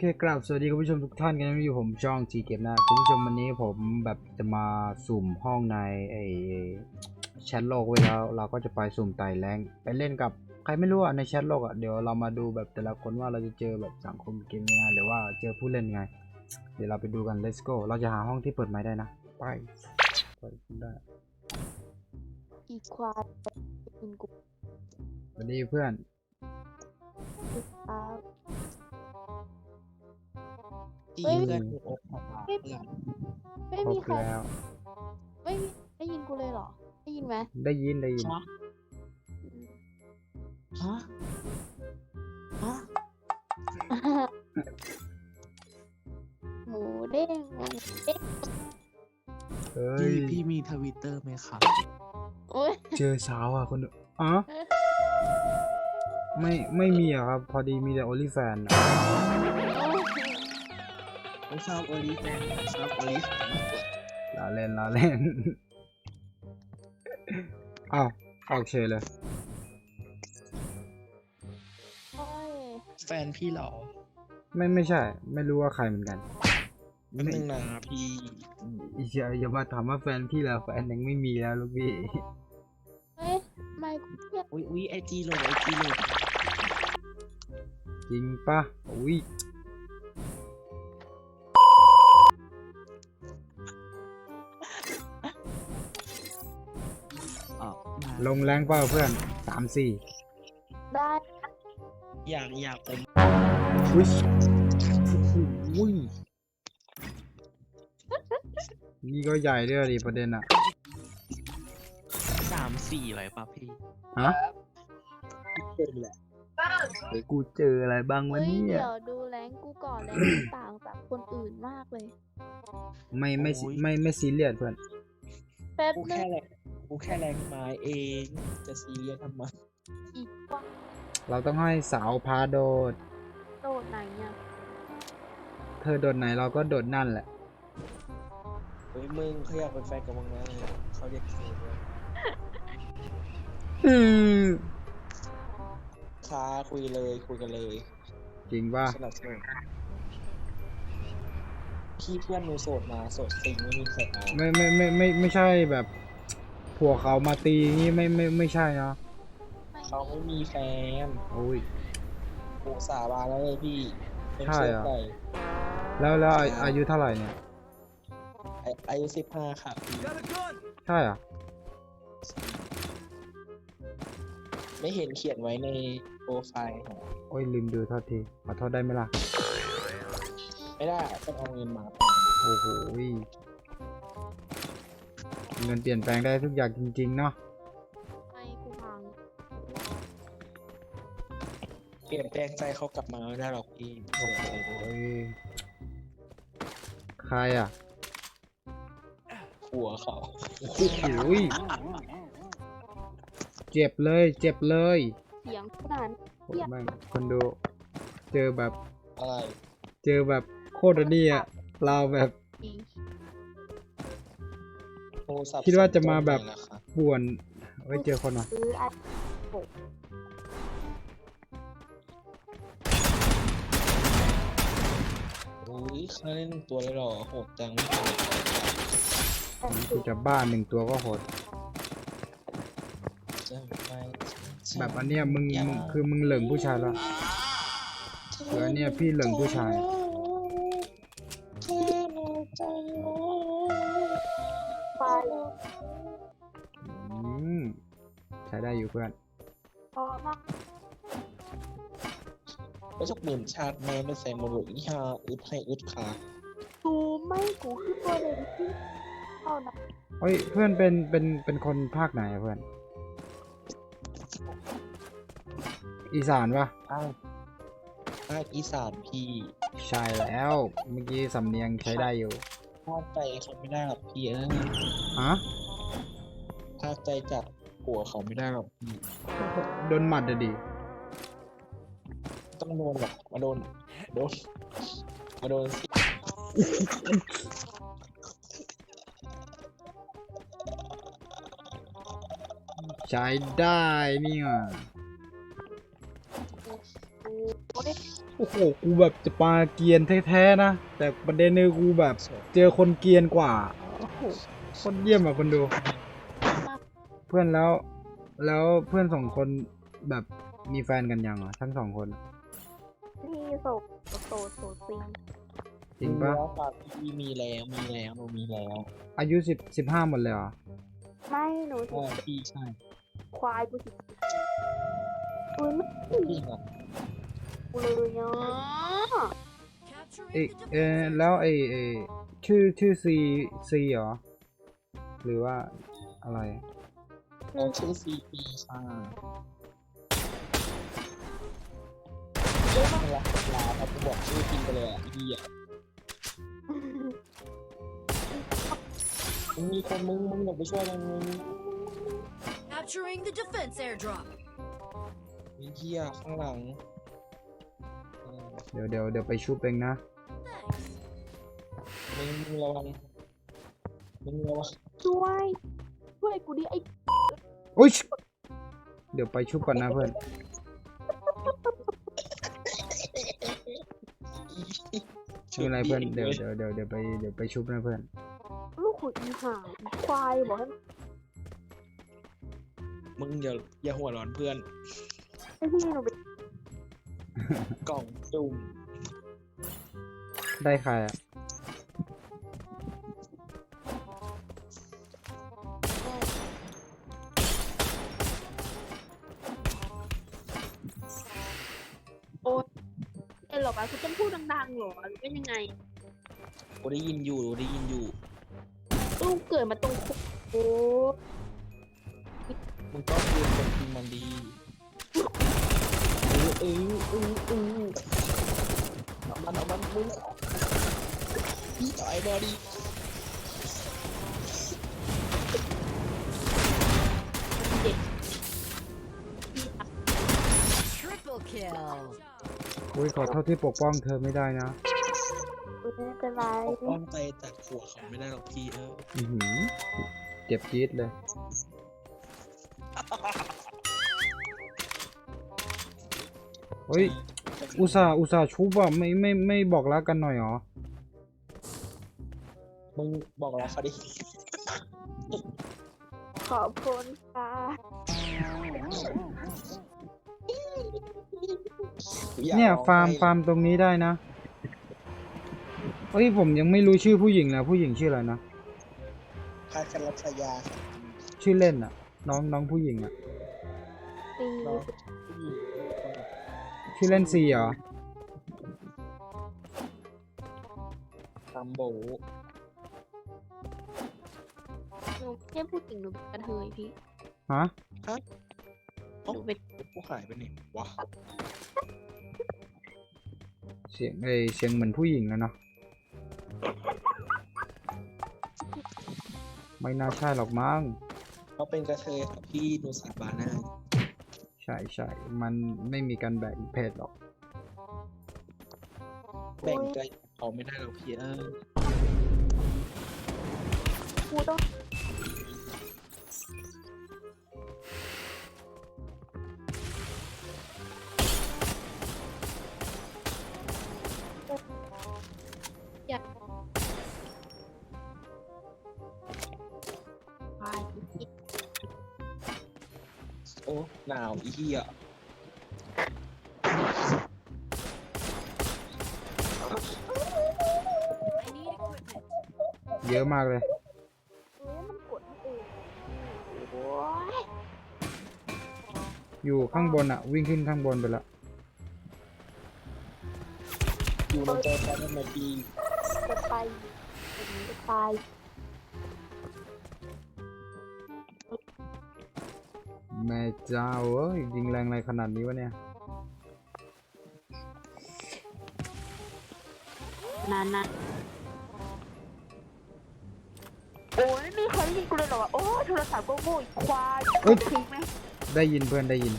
เคกราบสวัสดีคุณผู้ชมทุกท่านกันนะอยู่ผมช่องจีเกมนะคุณผู้ชมวันนี้ผมแบบจะมาสุ่มห้องในไอแชทโลกไว้แล้วเราก็จะไปสุ่มไต่แรงไปเล่นกับใครไม่รู้อะในแชทโลกอะเดี๋ยวเรามาดูแบบแต่ละคนว่าเราจะเจอแบบสังคมเกมยังไงหรือว่าเจอผู้เล่นยังไง เดี๋ยวเราไปดูกัน let's go เราจะหาห้องที่เปิดไม้ได้นะไปเปิดได้อีควายกินกูสวัสดีเพื่อน ครับที่เฮ้ยเพื่อนถูกอกหักเพื่อนไม่ครมีบใครแล้ว ไม่มีได้ยินกูเลยเหรอ ได้ยินไหมได้ยินได้ยิน ฮะฮะฮะหมูเด้งหมูเด้งเฮ้ยพี่พี่มีทวิตเตอร์ไหมครับ โอ้ยเจอสาวอะคนดูอ๋อไม่ไม่มีอะครับ พอดีมีแต่ only fan อะ ผมชอบโอลิแฟนชอบโอลิแฟนมากกว่าลาเล่นลาเล่น อ้าวออกเฉยเลย โอ้ยแฟนพี่เหรอไม่ไม่ใช่ ไม่รู้ว่าใครเหมือนกันแป๊บนึงนะพี่อย่าอย่ามาถามว่าแฟนพี่แล้วแฟนยังไม่มีแล้วลูกพี่เฮ้ยไม่กูเรียกอุ้ยอุ้ยไอจีโหลดไอจีโหลดจริงปะอุ้ย ลงแรงเปล่าเพื่อนสามสี่ได้อยากอยากผมอุ้ยอุ้ยนี่ก็ใหญ่ด้วยดิประเด็นอะสามสี่ไว้ป่ะพี่ ฮะเป็นแหละเดี๋ยวกูเจออะไรบ้างวะเฮ้ยเนี่ยเดี๋ยวดูแรงกูก่อนแรงกูต่างจากคนอื่นมากเลย ไม่ไม่ซีไม่ไม่ซีเรียสเพื่อนแป๊บกูนึแค่งแรง กูแค่แรงไม้เองจะซีเรียสทำไมอีกว่าเราต้องให้สาวพาโดด โดดไหนเนี่ยเธอโดดไหนเราก็โดดนั่นแหละ เฮ้ยมึงเขาอยากเป็นแฟนกับมึงนะเขาเรียกเธอด้วยอืมค้าคุยเลยคุยกันเลยจริงป่ะสนับสนุนพี่เพื่อนมือโสดมาโสดจริงไม่มีใครเอาไม่ไม่ไม่ไม่ไม่ใช่แบบ ผัวเขามาตีงี้ไม่ไม่ไม่ใช่เนาะไม่เขาไม่มีแฟนโอ้ยโอ้สาบานแล้วเลยพี่เป็นใช่เชื่อเหรอใจแล้วแล้วอาอายุเท่าไหร่เนี่ยอาอายุสิบห้าค่ะพี่ใช่เหรอะไม่เห็นเขียนไว้ในโปรไฟล์ของโอ้ยลืมดูโทษทีขอโทษได้ไหมล่ะ ไม่ได้ต้องเอาเงินมาโอ้โห เงินเปลี่ยนแปลงได้ทุกอย่างจริงๆเนาะไม่กูพังเปลี่ยนแปลงใจเขากลับมาไม่ได้หรอกพี่โอ้โหใครอะหัวเขาโอ้โหเจ็บเลย เจ็บเลยเสียงขนาดโอ้ยแม่งคนดู เจอแบบ อะไร เจอแบบโคตรดีอะเราแบบนี้ โทรศัพท์คิดว่าจะมาแบบส่วนตัวเลยนะคะป่วนไว้ยเจอคนอะซื้อไออุ้ยเขาเล่นตัวเลยเหรอโหดจังไม่เคยเห็นกูจะบ้านหนึ่งตัวก็โหด จะไม่แบบอันเนี้ยมึงมึงคือมึงเหลิงผู้ชายแล้วเออเนี่ยพี่เหลิงผู้ชายไฟ ได้อยู่เพื่อนพอมากก็จะเปลี่ยนชาติแม่ไม่ใส่โมโหอีฮาอึดให้อึดขากูไม่กูคือตัวเด่นที่เท่านั้นเฮ้ยเพื่อนเป็นเป็นเป็นคนภาคไหนอะเพื่อน อีสานปะอ้าวภาคอีสานพี่ใช่แล้วเมื่อกี้สำเนียงใช้ได้อยู่ภาคใจเขาไม่ได้หรอกพี่เอ้ยฮะภาคใจจับ หัวเขาไม่ได้หรอกพี่โดนหมัดอะดิต้องโดนหรอกมาโดนโดนมาโดนสิใช้ได้เนี่ยกูโอ้ยโอ้โห กูแบบจะปาเกรียนแท้ๆนะ แต่ประเด็นคือกูแบบเจอคนเกรียนกว่าโอ้โหโคนเยี่ยมอะคนดู เพื่อนแล้ว แล้วเพื่อนสองคนแบบมีแฟนกันยังอะทั้งสองคนนี่โสดโสดโสดจริงจริงปะมีแล้วครับพี่มีแล้วมีแล้วหนูมีแล้วอายุสิบสิบห้าหมดเลยเหรอไม่หนูสิใช่พี่ใช่ควายกูสิปืนไม่พี่อะกูเลยเนาะเอยเออแล้วไอเออชื่อชื่อซีซีเหรอ หรือว่าอะไร เราชื่อซีพีใช่เยอะมากละลาครับกูบอกชื่อจริงไปเลยอะพี่อะมึงมีคนมึงมึงอย่าไปช่วยมันมึง Capturing the defense airdrop. มีเหี้ยข้างหลังเออเดี๋ยวเดี๋ยวเดี๋ยวไปชุบเองนะ Thanks. มึงมึงระวังมึงระวังช่วย ช่วยกูดิไอ้โอ้ยเดี๋ยวไปชุบก่อนนะเพื่อนไม่เป็นไรเพื่อน เดี๋ยวเดี๋ยวเดี๋ยวเดี๋ยวไปเดี๋ยวไปชุบนะเพื่อน ลูกของอีห่าอีควายบอกให้มึงอย่าอย่าหัวร้อนเพื่อน ไอ้พี่หนูไปกล่องจุ่มได้ใครอะ นหรอกอะคุณต้องพูดดังๆหรอหรือเป็นยังไงกูได้ยินอยู่กูได้ยินอยู่ ลูกเกิดมาตรงคุกโอ้มึงก็คืนคนจริงมันดีเออเออเออเออเอามันเอามันมึงพี่ต่อยบอดี้เด็ก Triple kill. อุ้ยขอโทษที่ปกป้องเธอไม่ได้นะไม่เป็นไรปกป้องใจจากหัวเขาไม่ได้หรอกพี่เอออือหือเจ็บจี๊ดเลย เฮ้ย อุตส่าห์อุตส่าห์ชุบอะไม่ไม่ไม่บอกรักกันหน่อยเหรอ มึงบอกเราเขาดิ ขอบคุณค่ะ เนี่ยฟาร์มฟาร์มตรงนี้ได้นะเฮ้ยผมยังไม่รู้ชื่อผู้หญิงนะผู้หญิงชื่ออะไรนะพากันรัชยาชื่อเล่นอะน้องน้องผู้หญิงอะตีน้องผู้หญิงชื่อเล่นซีเหรอตามโบหนูไม่ใช่พูดจริงหนูเป็นกระเทยพี่ฮะหนูเป็นกูหายไปไหนวะ เสียงเอยเสียงเหมือนผู้หญิงนะเนาะไม่น่าใช่หรอกมั้งเขาเป็นกระเทยครับพี่ดูสาบานหน้าใช่ใช่มันไม่มีการแบ่งเพศหรอก แบ่งใจเขาไม่ได้หรอกพี่เออกูต้อง อ้หนาวอีเหี้ย I need equipment. เยอะมากเลย เอ้ยมันกดให้เองโอ้ยอยู่ข้างบนอะวิ่งขึ้นข้างบนไปแล้วอยู่ในใจแฟนมาปีจะไปจะไป แม่เจ้าเอ้ยยิงแรงอะไรขนาดนี้วะเนี่ยนานนะโอ้ยไม่มีใครได้ยินกูเลยเหรอวะโอ้ยโทรศัพท์ก็โง่อีกควายเอ้ย ทิ้งไหม ได้ยินเพื่อนได้ยิน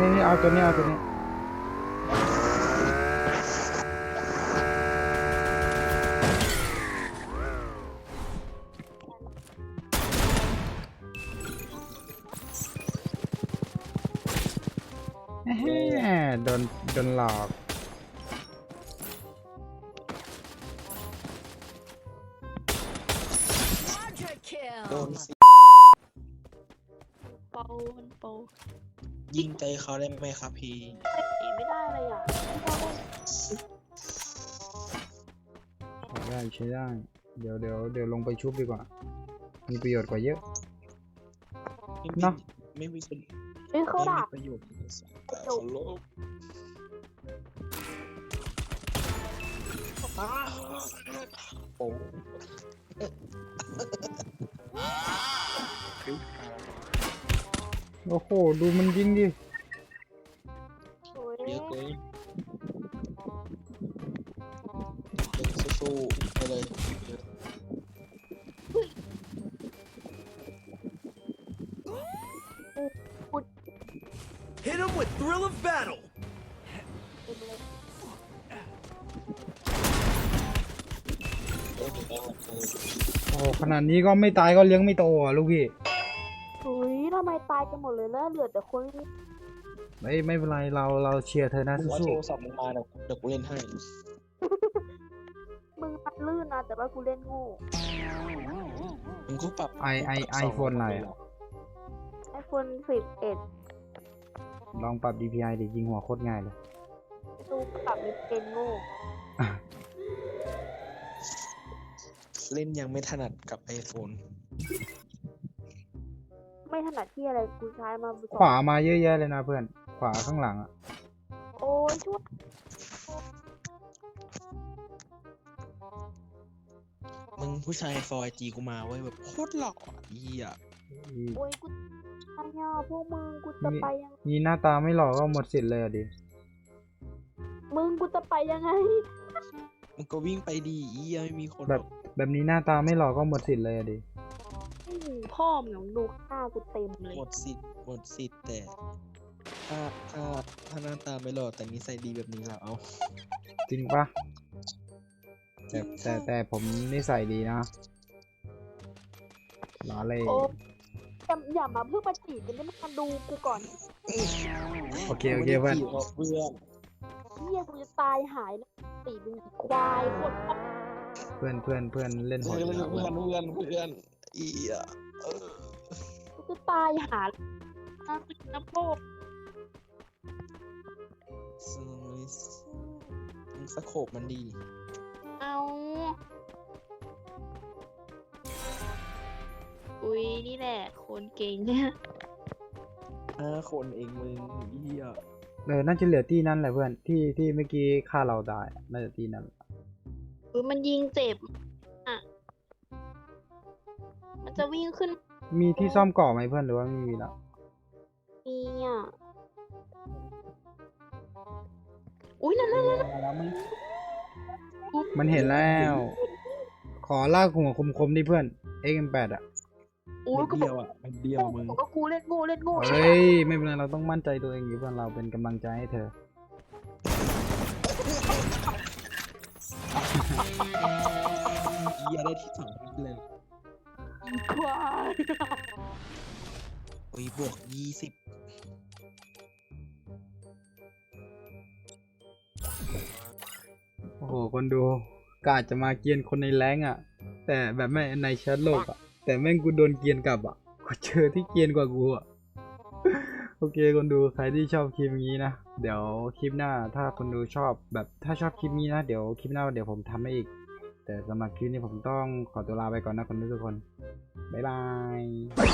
นี่นี่เอาตัวนี้เอาตัวนี้โดนโดนหลอกโดนปมันโป ยิงใจเขาได้ไหมครับพี่หนีไม่ได้เลยอะไม่ได้ใช้ได้ใช้ได้ เดี๋ยวเดี๋ยวเดี๋ยวลงไปชุบดีกว่า มีประโยชน์กว่าเยอะไม่มีเนอะไม่มีประเฮ้ยเขาไม่ด่ามีประโยชน์ในสายตาของโลกโอ้ โอ้โห ดูมันยิงดิโอ้ยเยอะเลยเดินสู้ๆไปเลยเยอะ Hit him with thrill of battle. เต็มเลยเออเออเออโอ้โหขนาดนี้ก็ไม่ตายก็เลี้ยงไม่โตอะลูกพี่เฮ้ยทำไมตายกันหมดเลยแล้วเหลือแต่คนนี้ไม่ไม่เป็นไรเราเราเชียร์เธอนะมึงเอาสู้โทรศัพท์มึงมาเดี๋ยวเดี๋ยวกูเล่นให้มึงมันลื่นนะแต่ว่ากูเล่นโง่มึงก็ปรับไอไอไอโฟนไหนอะไอโฟนสิบเอ็ดลองปรับ DPI ดิยิงหัวโคตรง่ายเลยดูปรับไม่เป็นโง่เล่นยังไม่ถนัดกับไอโฟน ไม่ถนัดที่อะไรกูใช้มาสองขวามาเยอะแยะเลยนะเพื่อน ขวาข้างหลังอะ โอ้ยช่วยมึงผู้ชายฟอยจีกูมาไว้ยแบบโคตรหล่ออะเหี้ยโอ้ยกูตายอะพวกมึงกูจะไปยัง นี่หน้าตาไม่หล่อก็หมดสิทธิ์เลยอะดิมึงกูจะไปยังไง มึงก็วิ่งไปดีเหี้ยไม่มีคนแบบแบบนี้หน้าตาไม่หล่อก็หมดสิทธิ์เลยอะดิอื้อหือ พ่อมึงอะดูฆ่ากูเต็มเลย หมดสิทธิ์หมดสิทธิ์แต่ถ้าถ้าถ้าหน้าตาไม่หล่อแต่นิสัยดีแบบนี้เราเอาจริงปะแต่แต่แต่ผมนิสัยดีนะล้อเลย โอ้อย่าอย่ามาเพิ่งมาจีบกันได้มาดูกูก่อนโอเคโอเคเพื่อน ไม่ได้จีบหรอกเพื่อนเฮียกูจะตายหายแล้วตีมึงอีกควายโคตรพ่อเพื่อนเพื่อนเพื่อนเล่นโหเพื่ดอนอยู่แล้วเพื่อนเพื่อนเพื่อน อีอะเออกูจะตายหาน้ำน้ำโพกสวยมึงสโคบมันดี เอาอุ้ยนี่แหละคนเก่งห้าคนเองมึงเหี้ยเออน่าจะเหลือที่นั่นแหละเพื่อนที่ที่เมื่อกี้ฆ่าเราได้อะน่าจะที่นั้นอุ้ยมันยิงเจ็บ วิ่งขึ้น มีที่ซ่อมเกาะไหมเพื่อนหรือว่าไม่มีแล้วนี่อะ อุ้ยนั่นนั่นนั่นแล้วมึงมันเห็นแล้ว ขอลากหัวคมๆดิเพื่อน XM8 อะอุ้ยไม่ก็บเดีอยกวอะไม่เดียวมึง บอกว่ากูเล่นโง่เล่นโง่เฮ้ยไม่เป็นไรเราต้องมั่นใจตัวเองดิเพื่อนเราเป็นกำลังใจให้เธอเหี้ยได้ที่สองเลย ควายโอ้ยบวกยี่สิบโอ้โห คนดูกอาจจะมาเกรียนคนในแรงอะ แต่แบบไม่ในแชทโลกอะ แต่แม่งกูโดนเกรียนกลับอะกูเจอที่เกรียนกว่ากูอะ โอเคคนดูใครที่ชอบคลิปนี้นะ เดี๋ยวคลิปหน้าถ้าคนดูชอบแบบถ้าชอบคลิปนี้นะ เดี๋ยวคลิปหน้าเดี๋ยวผมทำให้อีก แต่สำหรับคลิปนี้ผมต้องขอตัวลาไปก่อนนะคนดูทุกคน บ๊ายบาย